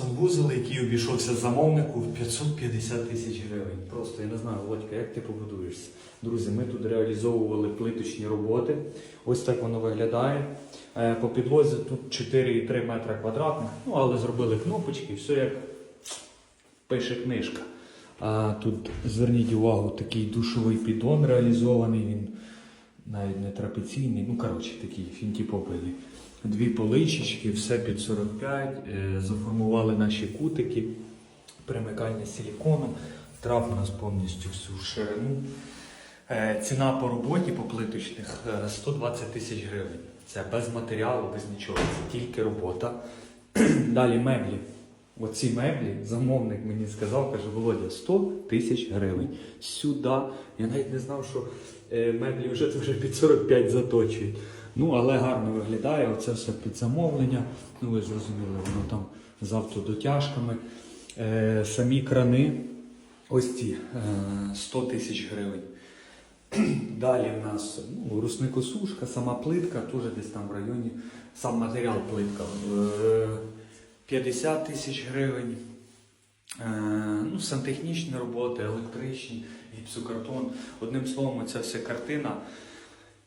Санвузол, який обійшовся замовнику в 550 тисяч гривень. Просто я не знаю, Володька, як ти побудуєшся? Друзі, ми тут реалізовували плиточні роботи. Ось так воно виглядає. Е, По підлозі тут 4,3 метра квадратних, ну але зробили кнопочки, все як пише книжка. А тут зверніть увагу, такий душовий піддон реалізований. Він навіть не трапеційний, ну коротше, такий фінтіпопильний. Дві поличечки, все під 45, е, заформували наші кутики, примикання силіконом, трап у нас повністю всю ширину. Е, Ціна по роботі по плиточних е, 120 тисяч гривень. Це без матеріалу, без нічого, це тільки робота. Далі меблі. Оці меблі замовник мені сказав, каже, Володя, 100 тисяч гривень. Сюди. Я навіть не знав, що е, меблі вже, вже під 45 заточують. Ну, але гарно виглядає, оце все під замовлення. Ну, ви зрозуміли, воно там з автодотяжками. Е, самі крани, ось ці е, 100 тисяч гривень. Далі в нас ну, русникосушка, сама плитка, теж десь там в районі, сам матеріал плитка. Е, 50 тисяч гривень. Е, ну, сантехнічні роботи, електричні, гіпсокартон. Одним словом, ця вся картина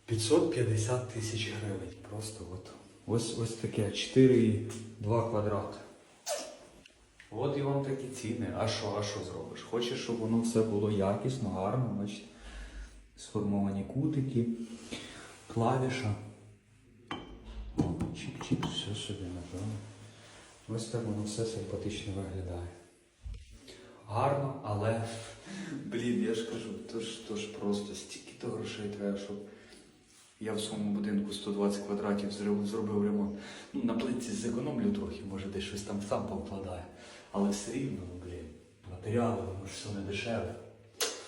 550 тисяч гривень. Просто от. Ось, ось таке 4,2 квадрати. От і вам такі ціни. А що, а що зробиш? Хочеш, щоб воно все було якісно, гарно, бачите? Сформовані кутики, клавіша. О, Ось так воно все симпатично виглядає. Гарно, але, блін, я ж кажу, то ж, то ж просто стільки то грошей треба, щоб я в своєму будинку 120 квадратів зробив, ремонт. Ну, на плитці зекономлю трохи, може десь щось там сам повкладаю. Але все рівно, ну, блін, матеріали, воно ж все не дешеве.